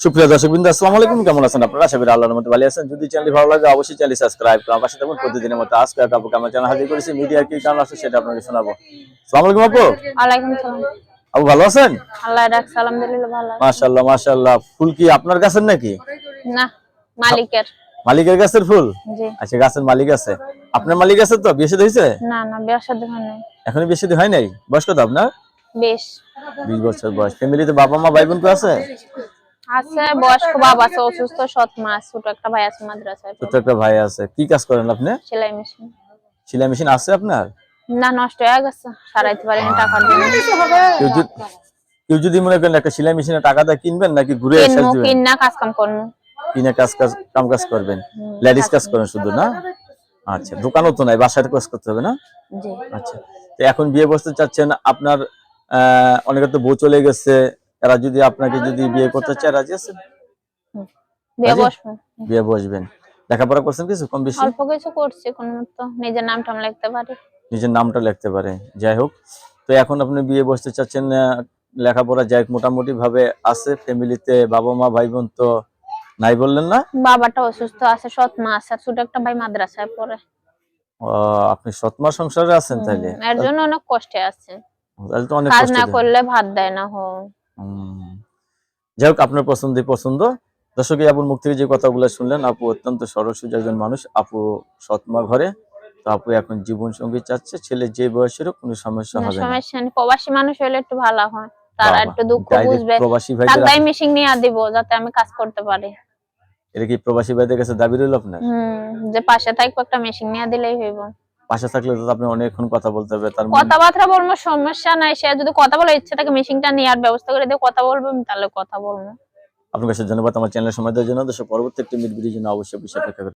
সুপ্রিয় দর্শক বিন্দু আসসালামু আলাইকুম। কেমন আছেন আপনারা? আশা করি আল্লাহর মধ্যে ভালো আছেন। যদি চ্যানেল ভালো লাগে অবশ্যই চ্যানেল সাবস্ক্রাইব করুন পাশে থাকুন। প্রতিদিনের মতো আজকে এক আপুকে আমার চ্যানেল হাজির করেছি। মিডিয়া কি কারণ আছে সেটা আপনাকে শোনাবো। আসসালামু আলাইকুম আপু। ওয়ালাইকুম সালাম। আপু ভালো আছেন? আল্লাহ রাখছে আলহামদুলিল্লাহ ভালো। মাশাআল্লাহ মাশাআল্লাহ। ফুল কি আপনার গাছের নাকি? না মালিকের। মালিকের গাছের ফুল? জি। আচ্ছা গাছের মালিক আছে। আপনার মালিক আছে তো? বিয়ে শাদী হয়েছে? না না বিয়ার সাথে হয় নাই। এখনও বিয়ে শাদী হয় নাই? বয়স কত আপনার? বেশ। বিশ বছর বয়স। ফ্যামিলিতে বাবা মা ভাই বোন কেউ আছে? আছে বয়স্ক বাবা আছে অসুস্থ সৎ মা আছে, ছোট একটা ভাই আছে মাদ্রাসায়। ছোট একটা ভাই আছে। কি কাজ করেন আপনি? সেলাই মেশিন। সেলাই মেশিন আছে আপনার? না নষ্ট হয়ে গেছে সারাইতে পারিনি টাকার জন্য কেউ যদি মনে করেন একটা সেলাই মেশিনে টাকা দিয়ে কিনবেন নাকি ঘুরে এসে দিবেন কিন না কাজ কাম করব। কিনে কাজ কাজ কাম কাজ করবেন। লেডিস কাজ করেন শুধু না? আচ্ছা দোকানও তো নাই বাসায় কাজ করতে হবে না? জি। আচ্ছা তো এখন বিয়ে বসতে চাচ্ছেন আপনার আহ অনেকে তো বউ চলে গেছে এরা যদি আপনাকে যদি বিয়ে করতে চায় রাজি আছেন? বিয়ে বসবেন। লেখাপড়া করছেন কিছু কম বেশি? অল্প কিছু করছি কোন মতো। নিজের নাম টাম লিখতে পারি। নিজের নামটা লিখতে পারে। যাই হোক তো এখন আপনি বিয়ে বসতে চাচ্ছেন লেখাপড়া যাই হোক মোটামুটি ভাবে আছে ফ্যামিলিতে বাবা মা ভাই বোন তো নাই বললেন না? বাবাটা অসুস্থ আছে সৎ মা আছে ছোট একটা ভাই মাদ্রাসায় পড়ে। ও, আপনি সৎমা সংসারে আছেন তাইলে? হুম, এর জন্য অনেক কষ্টে আছে। তাহলে তো অনেক কাজ কষ্ট না করলে ভাত দেয় না হো হুম। যাই হোক আপনার পছন্দই পছন্দ। দর্শক আপুর মুখ থেকে যে কথাগুলো শুনলেন আপু অত্যন্ত সরল সোজা একজন মানুষ। আপু সৎমা ঘরে। তো আপু এখন জীবন সঙ্গী চাচ্ছে। ছেলে যে বয়সেরও কোনো সমস্যা হবে না। সমস্যা নেই। প্রবাসী মানুষ হলে একটু ভালো হয়। তারা একটু দুঃখ বুঝবে। প্রবাসী ভাইদের দায় মেশিন নিয়ে দিব যাতে আমি কাজ করতে পারি। এটা কি প্রবাসী ভাইদের কাছে দাবি রইল আপনার? হুম যে পাশে থাকব একটা মেশিন নিয়ে দিলেই হইব। পাশে থাকলে তো আপনি অনেকক্ষণ কথা বলতে হবে তার মন- কথাবার্তা বলব সমস্যা নাই। সে যদি কথা বলার ইচ্ছে থাকে মেশিনটা নেওয়ার ব্যবস্থা করে দিয়ে কথা বলব আমি তাহলে কথা বলব। আপনার কাছে ধন্যবাদ। আমার চ্যানেলের সময় দেওয়ার জন্য। দর্শক পরবর্তী একটি ভিডিওর জন্য অবশ্যই অপেক্ষা।